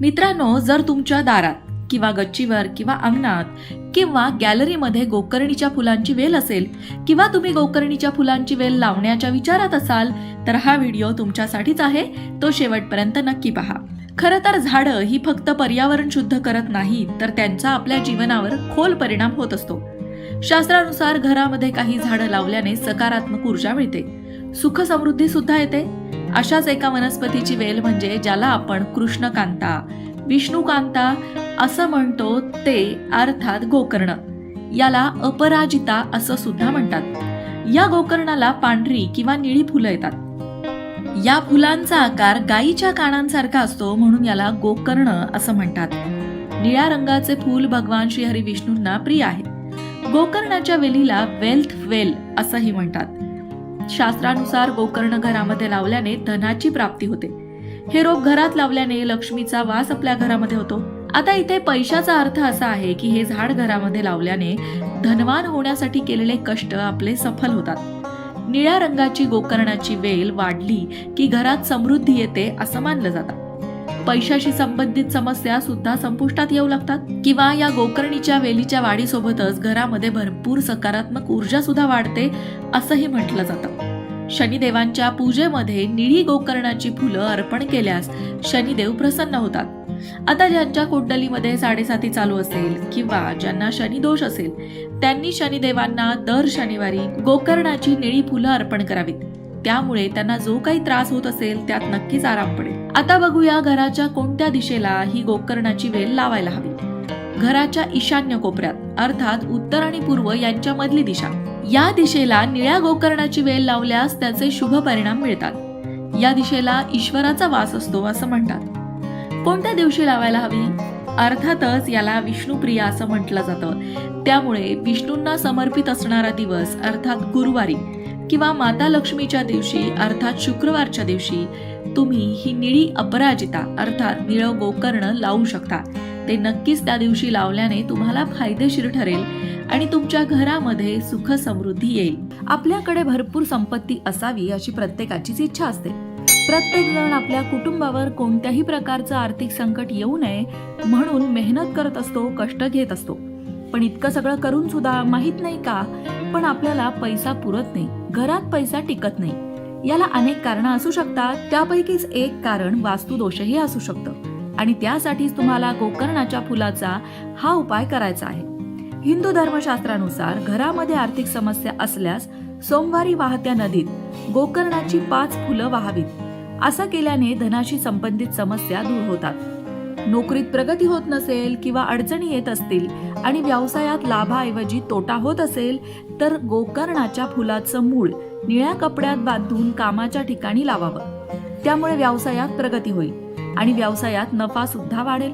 मित्रांनो जर तुमच्या दारात किंवा गच्चीवर किंवा अंगणात किंवा गॅलरीमध्ये गोकर्णीच्या फुलांची वेल असेल किंवा तुम्ही गोकर्णीच्या फुलांची वेल लावण्याच्या विचारात असाल तर हा व्हिडिओ तुमच्यासाठीच आहे. तो शेवटपर्यंत नक्की पहा. खरं तर झाडं ही फक्त पर्यावरण शुद्ध करत नाहीत तर त्यांचा आपल्या जीवनावर खोल परिणाम होत असतो. शास्त्रानुसार घरामध्ये काही झाडं लावल्याने सकारात्मक ऊर्जा मिळते. सुख समृद्धी सुद्धा येते. अशाच एका वनस्पतीची वेल म्हणजे ज्याला आपण कृष्णकांता विष्णुकांता असं म्हणतो ते अर्थात गोकर्ण. याला अपराजिता असं सुद्धा म्हणतात. या गोकर्णाला पांढरी किंवा निळी फुलं येतात. या फुलांचा आकार गायीच्या कानांसारखा असतो म्हणून याला गोकर्ण असं म्हणतात. निळ्या रंगाचे फूल भगवान श्री हरी विष्णूंना प्रिय आहे. गोकर्णाच्या वेलीला वेल्थ वेल असंही म्हणतात. शास्त्रानुसार गोकर्ण घरामध्ये लावल्याने धनाची प्राप्ती होते. हे रोप घरात लावल्याने लक्ष्मीचा वास आपल्या घरामध्ये होतो. आता इथे पैशाचा अर्थ असा आहे की हे झाड घरामध्ये लावल्याने धनवान होण्यासाठी केलेले कष्ट आपले सफल होतात. निळ्या रंगाची गोकर्णाची वेल वाढली की घरात समृद्धी येते असं मानलं जातं. पैशाशी संबंधित समस्या सुद्धा संपुष्टात येऊ लागतात. किंवा या गोकर्णीच्या वेलीच्या वाढीसोबतच घरामध्ये भरपूर सकारात्मक ऊर्जा सुद्धा वाढते असंही म्हटलं जातं. शनिदेवांच्या पूजेमध्ये निळी गोकर्णाची फुलं अर्पण केल्यास शनिदेव प्रसन्न होतात. आता ज्यांच्या कुंडलीमध्ये साडेसाती चालू असेल किंवा ज्यांना शनिदोष असेल त्यांनी शनिदेवांना दर शनिवारी गोकर्णाची निळी फुलं अर्पण करावीत. त्यामुळे त्यांना जो काही त्रास होत असेल त्यात नक्कीच आराम पडेल. आता बघूया घराच्या कोणत्या दिशेला ही गोकर्णाची वेल लावायला हवी. घराच्या ईशान्य कोपऱ्यात अर्थात उत्तर आणि पूर्व यांच्यामधली दिशा. या दिशेला निळ्या गोकर्णाची वेल लावल्यास त्याचे शुभ परिणाम मिळतात. या दिशेला ईश्वराचा वास असतो असं म्हणतात. कोणत्या दिवशी लावायला हवी? अर्थातच याला विष्णुप्रिया असं म्हटलं जातं. त्यामुळे विष्णूंना समर्पित असणारा दिवस अर्थात गुरुवारी किंवा माता लक्ष्मीच्या दिवशी अर्थात शुक्रवारच्या दिवशी तुम्ही ही निळी अपराजिता अर्थात निळं गोकर्ण लावू शकता. ते नक्कीच त्या दिवशी लावल्याने तुम्हाला फायदेशीर ठरेल आणि तुमच्या घरामध्ये सुख समृद्धी येईल. आपल्याकडे भरपूर संपत्ती असावी अशी प्रत्येकाचीच इच्छा असते. प्रत्येक जण आपल्या कुटुंबावर कोणत्याही प्रकारचं आर्थिक संकट येऊ नये म्हणून मेहनत करत असतो कष्ट घेत असतो. पण इतकं सगळं करून सुद्धा माहीत नाही का? पण आपल्याला पैसा पुरत नाही घरात पैसा टिकत नाही. याला अनेक कारणं असू शकतात त्यापैकीच एक कारण वास्तुदोषही असू शकतं. आणि त्यासाठीच तुम्हाला गोकर्णाच्या फुलाचा हा उपाय करायचा आहे. हिंदू धर्मशास्त्रानुसार घरामध्ये आर्थिक समस्या असल्यास सोमवारी वाहत्या नदीत गोकर्णाची पाच फुलं वाहावीत. असं केल्याने धनाशी संबंधित समस्या दूर होतात. नोकरीत प्रगती होत नसेल किंवा अडचणी येत असतील आणि व्यवसायात लाभाऐवजी तोटा होत असेल तर गोकर्णाच्या फुलाचं मूळ निळ्या कपड्यात बांधून कामाच्या ठिकाणी लावावं. त्यामुळे व्यवसायात प्रगती होईल आणि व्यवसायात नफा सुद्धा वाढेल.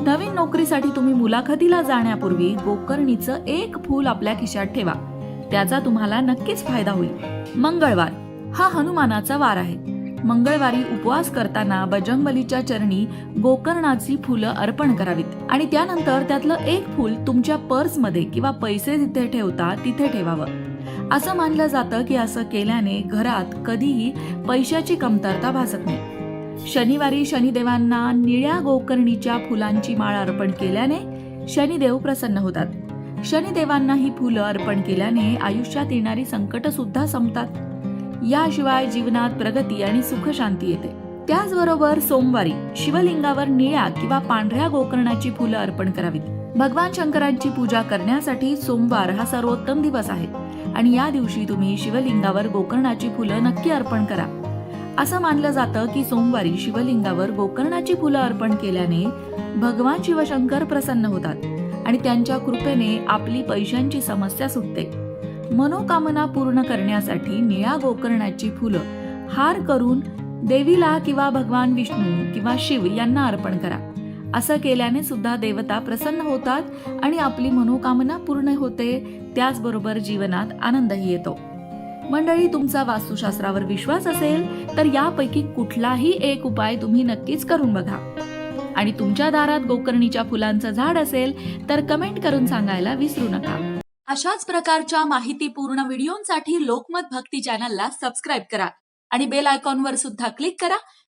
नवीन नोकरीसाठी तुम्ही मुलाखतीला जाण्यापूर्वी गोकर्णीचं एक फूल आपल्या खिशात ठेवा. त्याचा तुम्हाला नक्कीच फायदा होईल. मंगळवार. हा हनुमानाचा वार आहे. मंगळवारी उपवास करताना बजरंगबलीच्या चरणी गोकर्णाची फुलं अर्पण करावीत आणि त्यानंतर त्यातलं एक फूल तुमच्या पर्समध्ये किंवा पैसे जिथे ठेवता तिथे ठेवावं. असं मानलं जातं की असं केल्याने घरात कधीही पैशाची कमतरता भासत नाही. शनिवारी शनिदेवांना निळ्या गोकर्णीच्या फुलांची माळ अर्पण केल्याने शनिदेव प्रसन्न होतात. शनिदेवांना ही फुलं अर्पण केल्याने आयुष्यात येणारी संकट सुद्धा संपतात. याशिवाय जीवनात प्रगती आणि सुख शांती येते. त्याचबरोबर सोमवारी शिवलिंगावर निळ्या किंवा पांढऱ्या गोकर्णाची फुलं अर्पण करावीत. भगवान शंकरांची पूजा करण्यासाठी सोमवार हा सर्वोत्तम दिवस आहे. आणि या दिवशी तुम्ही शिवलिंगावर गोकर्णाची फुलं नक्की अर्पण करा. असं मानलं जातं की सोमवारी शिवलिंगावर गोकर्णाची फुलं अर्पण केल्याने भगवान शिवशंकर प्रसन्न होतात आणि त्यांच्या कृपेने आपली पैशांची समस्या सुटते. मनोकामना पूर्ण करण्यासाठी निळ्या गोकर्णाची फुलं हार करून देवीला किंवा भगवान विष्णू किंवा शिव यांना अर्पण करा. असं केल्याने सुद्धा देवता प्रसन्न होतात आणि आपली मनोकामना पूर्ण होते. त्याचबरोबर जीवनात आनंदही येतो. मंडळी तुमचा वास्तुशास्त्रावर विश्वास असेल तर यापैकी कुठलाही एक उपाय तुम्ही नक्कीच करून बघा. आणि तुमच्या दारात गोकर्णीच्या फुलांचं झाड असेल तर कमेंट करून सांगायला विसरू नका. अशाच प्रकारच्या माहितीपूर्ण व्हिडिओंसाठी लोकमत भक्ती चॅनलला सबस्क्राईब करा आणि बेल आयकॉनवर सुद्धा क्लिक करा